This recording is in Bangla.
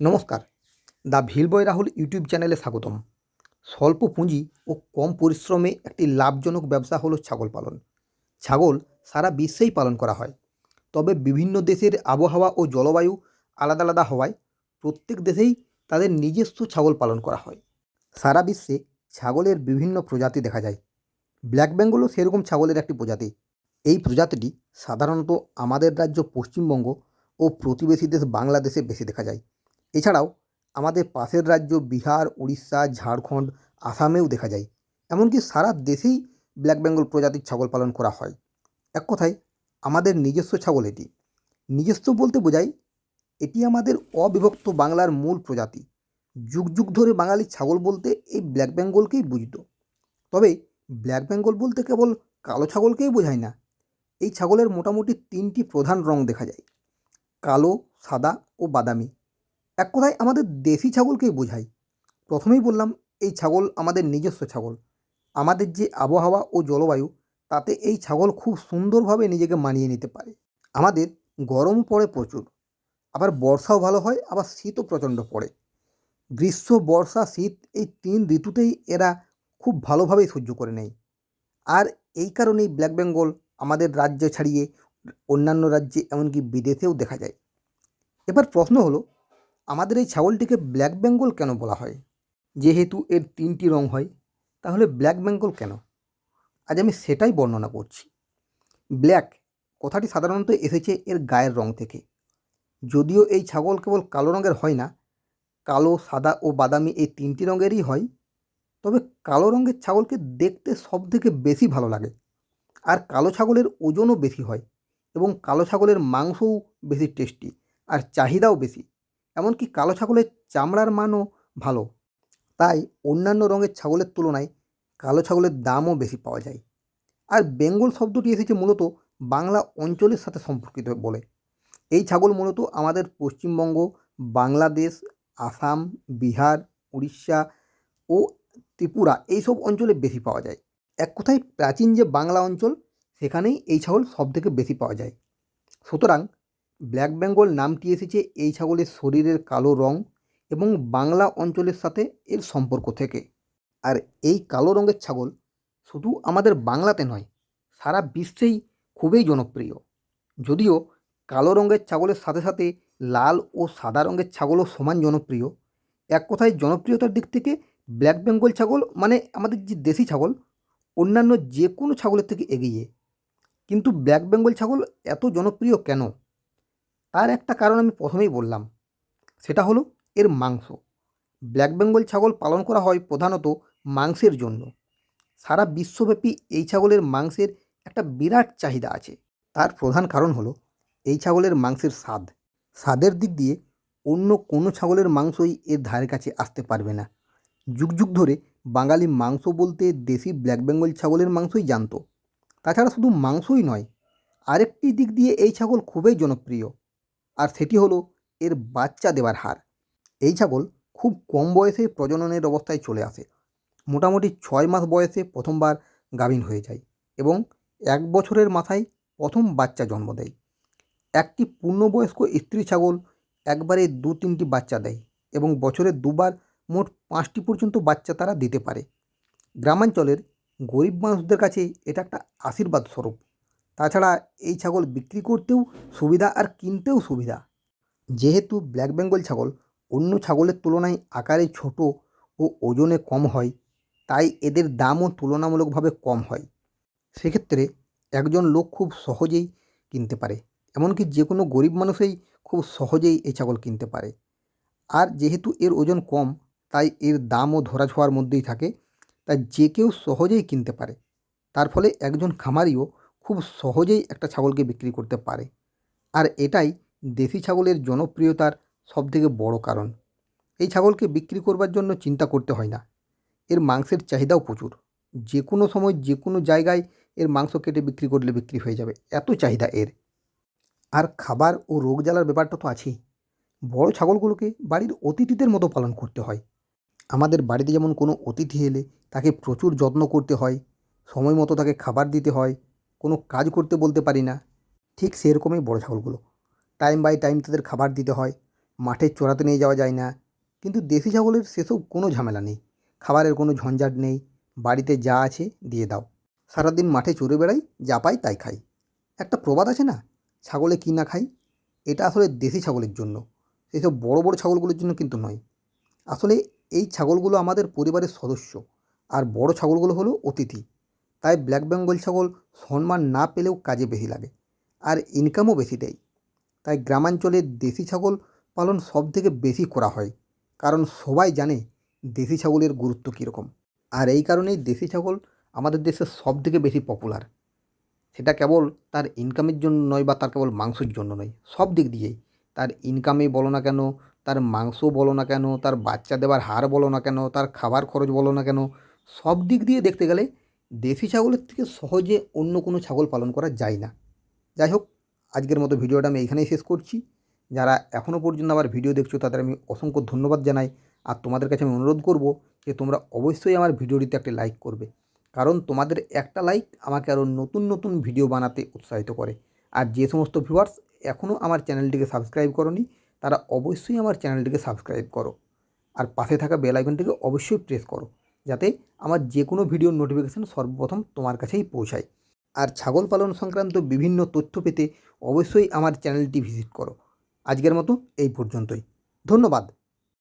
নমস্কার। দ্য ভিলবয় রাহুল ইউটিউব চ্যানেলে স্বাগতম। স্বল্প পুঁজি ও কম পরিশ্রমে একটি লাভজনক ব্যবসা হলো ছাগল পালন। ছাগল সারা বিশ্বেই পালন করা হয়। তবে বিভিন্ন দেশের আবহাওয়া ও জলবায়ু আলাদা আলাদা হওয়ায় প্রত্যেক দেশেই তাদের নিজস্ব ছাগল পালন করা হয়। সারা বিশ্বে ছাগলের বিভিন্ন প্রজাতি দেখা যায়। ব্ল্যাক বেঙ্গলও সেরকম ছাগলের একটি প্রজাতি। এই প্রজাতিটি সাধারণত আমাদের রাজ্য পশ্চিমবঙ্গ ও প্রতিবেশী দেশ বাংলাদেশে বেশি দেখা যায়। এছাড়াও আমাদের পাশের রাজ্য বিহার, উড়িষ্যা, ঝাড়খণ্ড, আসামেও দেখা যায়। এমনকি সারা দেশেই ব্ল্যাক বেঙ্গল প্রজাতির ছাগল পালন করা হয়। এক কথায়, আমাদের নিজস্ব ছাগল এটি। নিজস্ব বলতে বোঝায়, এটি আমাদের অবিভক্ত বাংলার মূল প্রজাতি। যুগ যুগ ধরে বাঙালি ছাগল বলতে এই ব্ল্যাক বেঙ্গলকেই বুঝত। তবে ব্ল্যাক বেঙ্গল বলতে কেবল কালো ছাগলকেই বোঝায় না, এই ছাগলের মোটামুটি তিনটি প্রধান রং দেখা যায়। কালো, সাদা ও বাদামি। এক কথায় আমাদের দেশি ছাগলকেই বোঝায় প্রথমেই বললাম, এই ছাগল আমাদের নিজস্ব ছাগল। আমাদের যে আবহাওয়া ও জলবায়ু, তাতে এই ছাগল খুব সুন্দরভাবে নিজেকে মানিয়ে নিতে পারে। আমাদের গরম পড়ে প্রচুর, আবার বর্ষাও ভালো হয়, আবার শীতও প্রচণ্ড পড়ে। গ্রীষ্ম, বর্ষা, শীত এই তিন ঋতুতেই এরা খুব ভালোভাবেই সহ্য করে নেয়। আর এই কারণেই ব্ল্যাক বেঙ্গল আমাদের রাজ্য ছাড়িয়ে অন্যান্য রাজ্যে এমনকি বিদেশেও দেখা যায়। এবার প্রশ্ন হলো আমাদের এই ছাগলটিকে ব্ল্যাক বেঙ্গল কেন বলা হয়? যেহেতু এর তিনটি রং হয়, তাহলে ব্ল্যাক বেঙ্গল কেন? আজ আমি সেটাই বর্ণনা করছি। ব্ল্যাক কথাটি সাধারণত এসেছে এর গায়ের রং থেকে। যদিও এই ছাগল কেবল কালো রঙের হয় না, কালো, সাদা ও বাদামি এই তিনটি রঙেরই হয়, তবে কালো রঙের ছাগলকে দেখতে সব থেকে বেশি ভালো লাগে। আর কালো ছাগলের ওজনও বেশি হয় এবং কালো ছাগলের মাংসও বেশি টেস্টি আর চাহিদাও বেশি। এমনকি কালো ছাগলের চামড়ার মানও ভালো। তাই অন্যান্য রঙের ছাগলের তুলনায় কালো ছাগলের দামও বেশি পাওয়া যায়। আর বেঙ্গল শব্দটি এসেছে মূলত বাংলা অঞ্চলের সাথে সম্পর্কিত বলে। এই ছাগল মূলত আমাদের পশ্চিমবঙ্গ, বাংলাদেশ, আসাম, বিহার, উড়িষ্যা ও ত্রিপুরা এইসব অঞ্চলে বেশি পাওয়া যায়। এক কথায় প্রাচীন যে বাংলা অঞ্চল, সেখানেই এই ছাগল সবথেকে বেশি পাওয়া যায়। সুতরাং ব্ল্যাক বেঙ্গল নামটি এসেছে এই ছাগলের শরীরের কালো রং এবং বাংলা অঞ্চলের সাথে এর সম্পর্ক থেকে। আর এই কালো রঙের ছাগল শুধু আমাদের বাংলাতে নয়, সারা বিশ্বেই খুবই জনপ্রিয়। যদিও কালো রঙের ছাগলের সাথে সাথে লাল ও সাদা রঙের ছাগলও সমান জনপ্রিয়। এক কথায় জনপ্রিয়তার দিক থেকে ব্ল্যাক বেঙ্গল ছাগল মানে আমাদের যে দেশি ছাগল, অন্যান্য যে কোনো ছাগলের থেকে এগিয়ে। কিন্তু ব্ল্যাক বেঙ্গল ছাগল এত জনপ্রিয় কেন? তার একটা কারণ আমি প্রথমেই বললাম। সেটা হলো এর মাংস। ব্ল্যাক বেঙ্গল ছাগল পালন করা হয় প্রধানত মাংসের জন্য। সারা বিশ্বব্যাপী এই ছাগলের মাংসের একটা বিরাট চাহিদা আছে। তার প্রধান কারণ হলো এই ছাগলের মাংসের স্বাদ। স্বাদের দিক দিয়ে অন্য কোনো ছাগলের মাংসই এর ধারে কাছে আসতে পারবে না। যুগ যুগ ধরে বাঙালি মাংস বলতে দেশি ব্ল্যাক বেঙ্গল ছাগলের মাংসই জানতো। তাছাড়া শুধু মাংসই নয়, আরেকটি দিক দিয়ে এই ছাগল খুবই জনপ্রিয়। আর সেটি হলো এর বাচ্চা দেওয়ার হার। এই ছাগল খুব কম বয়সে প্রজননের অবস্থায় চলে আসে। মোটামুটি ছয় মাস বয়সে প্রথমবার গাভিন হয়ে যায় এবং এক বছরের মাথায় প্রথম বাচ্চা জন্ম দেয়। একটি পূর্ণবয়স্ক স্ত্রী ছাগল একবারে দু তিনটি বাচ্চা দেয় এবং বছরে দুবার মোট পাঁচটি পর্যন্ত বাচ্চা তারা দিতে পারে। গ্রামাঞ্চলের গরিব মানুষদের কাছে এটা একটা আশীর্বাদ স্বরূপ তাছাড়া এই ছাগল বিক্রি করতেও সুবিধা আর কিনতেও সুবিধা। যেহেতু ব্ল্যাক বেঙ্গল ছাগল অন্য ছাগলের তুলনায় আকারে ছোট ও ওজনে কম হয়, তাই এদের দামও তুলনামূলকভাবে কম হয়। সেক্ষেত্রে একজন লোক খুব সহজেই কিনতে পারে, এমনকি যে কোনো গরিব মানুষই খুব সহজেই এই ছাগল কিনতে পারে। আর যেহেতু এর ওজন কম, তাই এর দামও ধরা ছোঁয়ার মধ্যেই থাকে, তাই যে কেউ সহজেই কিনতে পারে। তার ফলে একজন খামারিও খুব সহজেই একটা ছাগলকে বিক্রি করতে পারে। আর এটাই দেশি ছাগলের জনপ্রিয়তার সবথেকে বড় কারণ। এই ছাগলকে বিক্রি করবার জন্য চিন্তা করতে হয় না। এর মাংসের চাহিদাও প্রচুর। যে কোনো সময় যে কোনো জায়গায় এর মাংস কেটে বিক্রি করলে বিক্রি হয়ে যাবে। এত চাহিদা এর। আর খাবার ও রোগ জ্বালার ব্যাপারটা তো আছেই। বড় ছাগলগুলোকে বাড়ির অতিথিদের মতো পালন করতে হয়। আমাদের বাড়িতে যেমন কোনো অতিথি এলে তাকে প্রচুর যত্ন করতে হয়। সময় মতো তাকে খাবার দিতে হয়। কোনো কাজ করতে বলতে পারি না। ঠিক সেরকমই বড় ছাগলগুলো। টাইম বাই টাইম তাদের খাবার দিতে হয়। মাঠে চড়াতে নিয়ে যাওয়া যায় না। কিন্তু দেশি ছাগলের সেসব কোনো ঝামেলা নেই। খাবারের কোনো ঝঞ্ঝাট নেই। বাড়িতে যা আছে দিয়ে দাও। সারাদিন মাঠে চড়ে বেড়াই, যা পাই তাই খাই। একটা প্রবাদ আছে না? ছাগলে কি না খাই? এটা আসলে দেশি ছাগলের জন্য। সেসব বড় বড় ছাগলগুলোর জন্য কিন্তু নয়। আসলে এই ছাগলগুলো আমাদের পরিবারের সদস্য। আর বড় ছাগলগুলো হলো অতিথি। তাই ব্ল্যাক বেঙ্গল ছাগল সম্মান না পেলেও কাজে বেশি লাগে, আর ইনকামও বেশি দেয়। তাই গ্রামাঞ্চলে দেশি ছাগল পালন সব থেকে বেশি করা হয়, কারণ সবাই জানে দেশি ছাগলের গুরুত্ব কীরকম। আর এই কারণেই দেশি ছাগল আমাদের দেশে সব থেকে বেশি পপুলার সেটা কেবল তার ইনকামের জন্য নয় বা তার কেবল মাংসের জন্য নয়, সব দিক দিয়েই। তার ইনকামে বলো না কেন, তার মাংস বলো না কেন, তার বাচ্চা দেওয়ার হার বলো না কেন, তার খাবার খরচ বলো না কেন, সব দিক দিয়ে দেখতে গেলে দেশি ছাগলের থেকে সহজে অন্য কোনো ছাগল পালন করা যায় না। যাই হোক, আজকের মতো ভিডিওটা আমি এখানেই শেষ করছি। যারা এখনও পর্যন্ত আমার ভিডিও দেখছ, তাদের আমি অসংখ্য ধন্যবাদ জানাই। আর তোমাদের কাছে আমি অনুরোধ করব যে, তোমরা অবশ্যই আমার ভিডিওটিতে একটি লাইক করবে। কারণ তোমাদের একটা লাইক আমাকে আরও নতুন নতুন ভিডিও বানাতে উৎসাহিত করে। আর যে সমস্ত ভিউয়ার্স এখনও আমার চ্যানেলটিকে সাবস্ক্রাইব করনি, তারা অবশ্যই আমার চ্যানেলটিকে সাবস্ক্রাইব করো। আর পাশে থাকা বেল আইকনটিকে অবশ্যই প্রেস করো। যাতে আমার যে কোনো ভিডিওর নোটিফিকেশান সর্বপ্রথম তোমার কাছেই পৌঁছায়। আর ছাগল পালন সংক্রান্ত বিভিন্ন তথ্য পেতে অবশ্যই আমার চ্যানেলটি ভিজিট করো। আজকের মতো এই পর্যন্তই। ধন্যবাদ।